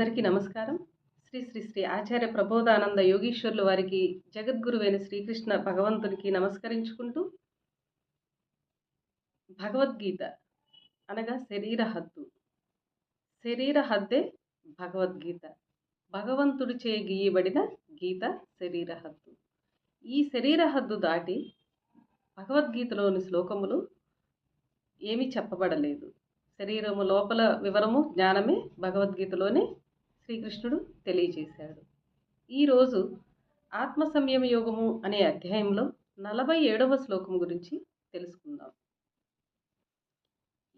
అందరికీ నమస్కారం. శ్రీ శ్రీ శ్రీ ఆచార్య ప్రబోధానంద యోగీశ్వర్లు వారికి జగద్గురువైన శ్రీకృష్ణ భగవంతునికి నమస్కరించుకుంటూ భగవద్గీత అనగా శరీర హద్దు. శరీర హద్దే భగవద్గీత. భగవంతుడి చే గీయబడిన గీత శరీర హద్దు. ఈ శరీర హద్దు దాటి భగవద్గీతలోని శ్లోకములు ఏమీ చెప్పబడలేదు. శరీరము లోపల వివరము జ్ఞానమే భగవద్గీతలోనే శ్రీకృష్ణుడు తెలియజేశాడు. ఈరోజు ఆత్మ సంయమ యోగము అనే అధ్యాయంలో నలభై ఏడవ శ్లోకం గురించి తెలుసుకుందాం.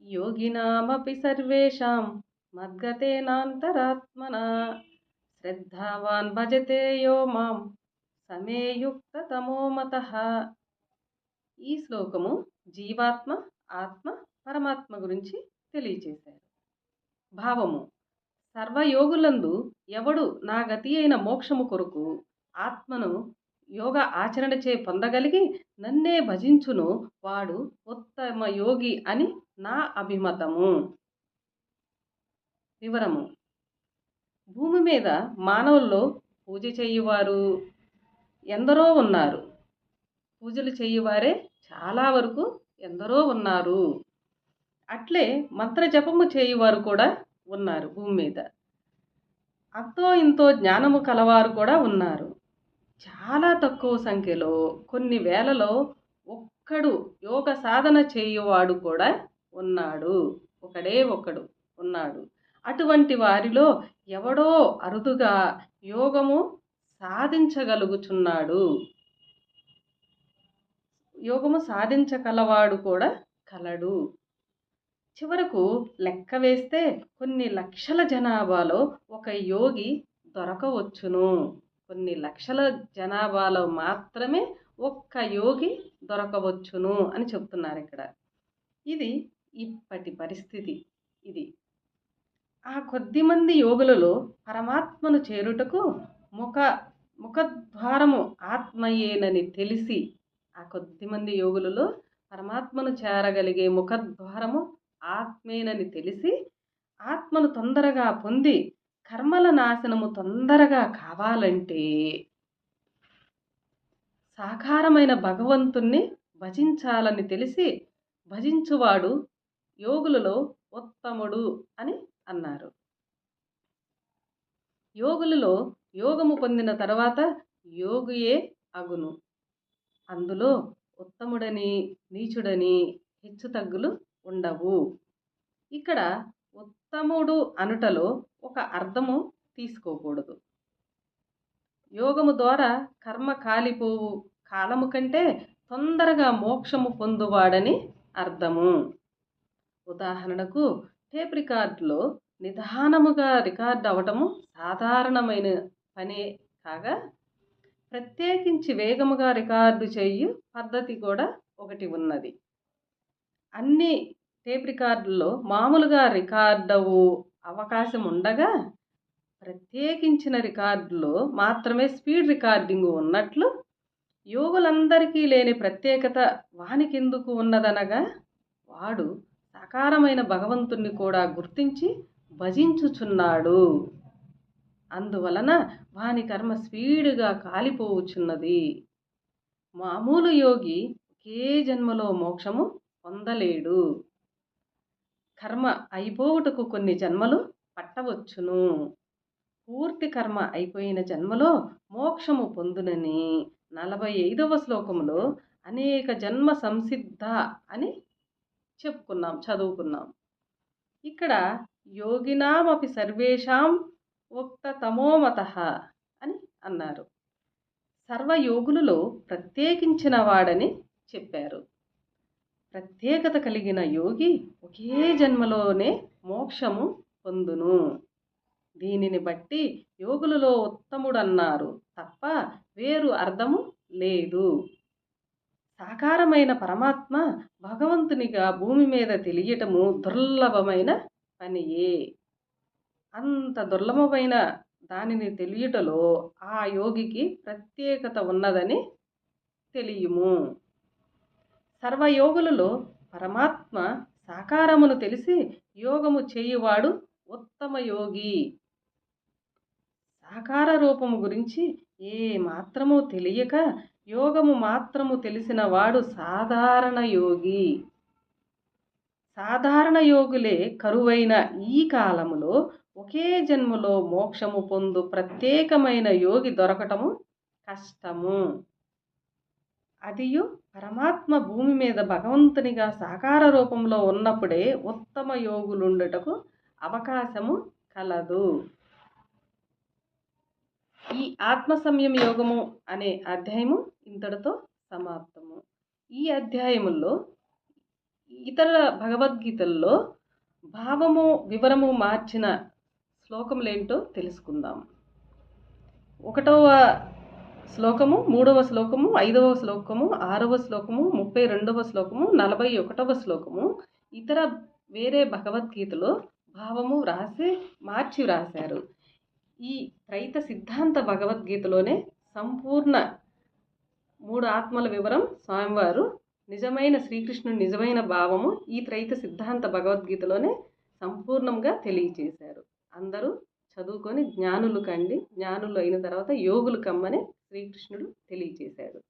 యోగినామపి సర్వేషాం మద్గతేనాంతరాత్మన శ్రద్ధావాన్ భజతే యో మాం సమేయుక్త తమోమత ఈ శ్లోకము జీవాత్మ ఆత్మ పరమాత్మ గురించి తెలియచేశారు భావము సర్వయోగులందు ఎవడు నా గతి అయిన మోక్షము కొరకు ఆత్మను యోగ ఆచరణచే పొందగలిగి నన్నే భజించును వాడు ఉత్తమ యోగి అని నా అభిమతము. వివరము. భూమి మీద మానవుల్లో పూజ చేయువారు ఎందరో ఉన్నారు. పూజలు చేయువారే చాలా వరకు ఎందరో ఉన్నారు. అట్లే మంత్రజపము చేయువారు కూడా ఉన్నారు భూమి మీద. అంతో ఇంతో జ్ఞానము కలవారు కూడా ఉన్నారు. చాలా తక్కువ సంఖ్యలో కొన్ని వేలలో ఒక్కడు యోగ సాధన చేయువాడు కూడా ఉన్నాడు. ఒకడే ఒకడు ఉన్నాడు. అటువంటి వారిలో ఎవడో అరుదుగా యోగము సాధించగలుగుచున్నాడు. యోగము సాధించగలవాడు కూడా కలడు. చివరకు లెక్క వేస్తే కొన్ని లక్షల జనాభాలో ఒక యోగి దొరకవచ్చును. కొన్ని లక్షల జనాభాలో మాత్రమే ఒక్క యోగి దొరకవచ్చును అని చెప్తున్నారు ఇక్కడ. ఇది ఇప్పటి పరిస్థితి. ఇది ఆ కొద్ది మంది యోగులలో పరమాత్మను చేరుటకు ముఖ ముఖద్వారము ఆత్మయేనని తెలిసి ఆ కొద్దిమంది యోగులలో పరమాత్మను చేరగలిగే ముఖద్వారము ఆత్మేనని తెలిసి ఆత్మను తొందరగా పొంది కర్మల నాశనము తొందరగా కావాలంటే సాకారమైన భగవంతుణ్ణి భజించాలని తెలిసి భజించువాడు యోగులలో ఉత్తముడు అని అన్నారు. యోగులలో యోగము పొందిన తర్వాత యోగియే అగును. అందులో ఉత్తముడని నీచుడని హెచ్చుతగ్గులు ఉండవు. ఇక్కడ ఉత్తముడు అనుటలో ఒక అర్థము తీసుకోకూడదు. యోగము ద్వారా కర్మ కాలిపోవు. కాలము కంటే తొందరగా మోక్షము పొందువాడని అర్థము. ఉదాహరణకు టేప్ రికార్డులో నిదానముగా రికార్డ్ అవటము సాధారణమైన పనే కాగా ప్రత్యేకించి వేగముగా రికార్డు చేయు పద్ధతి కూడా ఒకటి ఉన్నది. అన్ని టేప్ రికార్డుల్లో మామూలుగా రికార్డవు అవకాశం ఉండగా ప్రత్యేకించిన రికార్డులో మాత్రమే స్పీడ్ రికార్డింగ్ ఉన్నట్లు యోగులందరికీ లేని ప్రత్యేకత వానికెందుకు ఉన్నదనగా వాడు సాకారమైన భగవంతుణ్ణి కూడా గుర్తించి భజించుచున్నాడు. అందువలన వాని కర్మ స్పీడ్గా కాలిపోవుచున్నది. మామూలు యోగి ఒకే జన్మలో మోక్షము పొందలేడు. కర్మ అయిపోవుటకు కొన్ని జన్మలు పట్టవచ్చును. పూర్తి కర్మ అయిపోయిన జన్మలో మోక్షము పొందునని నలభై ఐదవ శ్లోకంలో అనేక జన్మ సంసిద్ధ అని చెప్పుకున్నాం చదువుకున్నాం. ఇక్కడ యోగినామపి సర్వేషాం ఉక్త తమోమత అని అన్నారు. సర్వయోగులలో ప్రత్యేకించిన వాడని చెప్పారు. ప్రత్యేకత కలిగిన యోగి ఒకే జన్మలోనే మోక్షము పొందును. దీనిని బట్టి యోగులలో ఉత్తముడన్నారు తప్ప వేరు అర్థము లేదు. సాకారమైన పరమాత్మ భగవంతునిగా భూమి మీద తెలియటము దుర్లభమైన పనియే. అంత దుర్లభమైన దానిని తెలియటలో ఆ యోగికి ప్రత్యేకత ఉన్నదని తెలియము. సర్వయోగులలో పరమాత్మ సాకారమును తెలిసి యోగము చేయువాడు ఉత్తమ యోగి. సాకార రూపము గురించి ఏ మాత్రము తెలియక యోగము మాత్రము తెలిసిన వాడు సాధారణ యోగి. సాధారణ యోగులే కరువైన ఈ కాలములో ఒకే జన్మలో మోక్షము పొందు ప్రత్యేకమైన యోగి దొరకటము కష్టము. అదియు పరమాత్మ భూమి మీద భగవంతునిగా సాకార రూపంలో ఉన్నప్పుడే ఉత్తమ యోగులుండుటకు అవకాశము కలదు. ఈ ఆత్మ సంయమ యోగము అనే అధ్యాయము ఇంతటితో సమాప్తము. ఈ అధ్యాయముల్లో ఇతర భగవద్గీతల్లో భావము వివరము మార్చిన శ్లోకములేంటో తెలుసుకుందాం. ఒకటవ శ్లోకము మూడవ శ్లోకము ఐదవ శ్లోకము ఆరవ శ్లోకము ముప్పై రెండవ శ్లోకము నలభై ఒకటవ శ్లోకము. ఇతర వేరే భగవద్గీతలో భావము వ్రాసి మార్చి వ్రాశారు. ఈ త్రైత సిద్ధాంత భగవద్గీతలోనే సంపూర్ణ మూడు ఆత్మల వివరం స్వామివారు నిజమైన శ్రీకృష్ణుని నిజమైన భావము ఈ త్రైత సిద్ధాంత భగవద్గీతలోనే సంపూర్ణంగా తెలియచేశారు. అందరూ చదువుకొని జ్ఞానులు కండి. జ్ఞానులు అయిన తర్వాత యోగులు కమ్మని శ్రీకృష్ణుడు తెలియచేశాడు